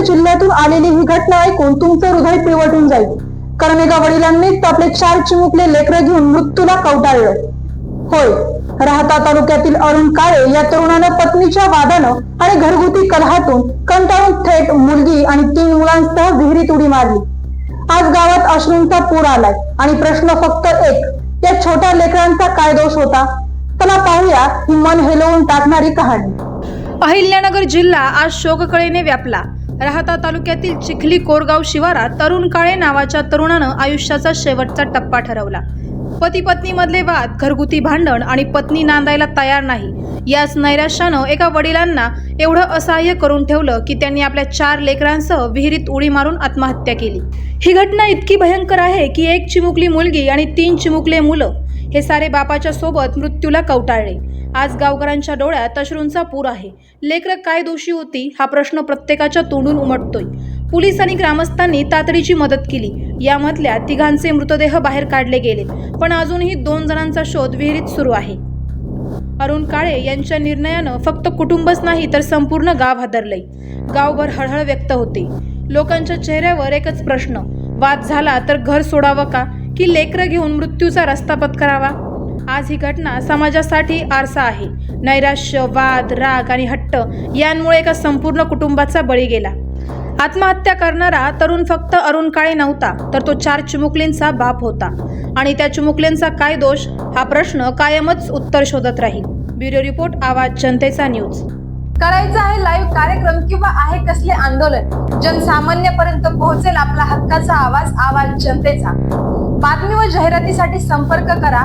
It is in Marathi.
जिल्ह्यातून आलेली ही घटना ऐकून तुमचं हृदय पिवटून जाईल. कारण एका वडिलांनीच आपले चार चिमुकले लेकरं घेऊन मृत्यूला कवटाळलं. होय राहता तालुक्यातील अरुण काळे या तरुणानं पत्नीच्या वादानं आणि घरगुती कलहातून कंटाळून थेट मुलगी आणि तीन मुलांसह विहिरीत उडी मारली. आज गावात अश्रूंचा पूर आलाय आणि प्रश्न फक्त एक या छोट्या लेकरांचा काय दोष होता? चला पाहूया ही मन हेलवून टाकणारी कहाणी. अहिल्यानगर जिल्हा आज शोककळेने व्यापला. राहता तालुक्यातील चिखली कोरगाव शिवारात तरुण काळे नावाच्या तरुणानं आयुष्याचा शेवटचा टप्पा ठरवला. पती पत्नी मधले वाद घरगुती भांडण आणि पत्नी नांदायला तयार नाही. याच नैराश्यानं एका वडिलांना एवढं असहाय्य करून ठेवलं की त्यांनी आपल्या चार लेकरांसह विहिरीत उडी मारून आत्महत्या केली. ही घटना इतकी भयंकर आहे की एक चिमुकली मुलगी आणि तीन चिमुकले मुलं हे सारे बापाच्या सोबत मृत्यूला कवटाळले. आज गावकऱ्यांच्या डोळ्यात अश्रूंचा पूर आहे. लेकरं काय दोषी होती हा प्रश्न प्रत्येकाच्या तोंडून उमटतोय. पोलीस आणि ग्रामस्थांनी तातडीची मदत केली. यामधल्या तिघांचे मृतदेह बाहेर काढले गेले. पण अजूनही दोन जणांचा शोध विहिरीत सुरू आहे. अरुण काळे यांच्या निर्णयानं फक्त कुटुंबच नाही तर संपूर्ण गाव हादरलंय. गावभर हळहळ व्यक्त होते. लोकांच्या चेहऱ्यावर एकच प्रश्न वाद झाला तर घर सोडावं का? की लेकरं घेऊन मृत्यूचा रस्ता पत्करावा? आज ही घटना समाजासाठी आरसा आहे. नैराश्य वाद राग आणि हट्ट यांमुळे एका संपूर्ण कुटुंबाचा बळी गेला. आत्महत्या करणारा तरुण फक्त अरुण काळे नव्हता तर तो चार चिमुकलींचा बाप होता. आणि त्या चिमुकलींचा काय दोष? हा प्रश्न कायमच उत्तर शोधत राहील. ब्युरो रिपोर्ट आवाज जनतेचा न्यूज. करायचं आहे लाईव्ह कार्यक्रम किंवा आहे कसले आंदोलन? जनसामान्यपर्यंत पोहोचेल आपला हक्काचा आवाज आवाज जनतेचा. बातमी व जाहिरातीसाठी संपर्क करा.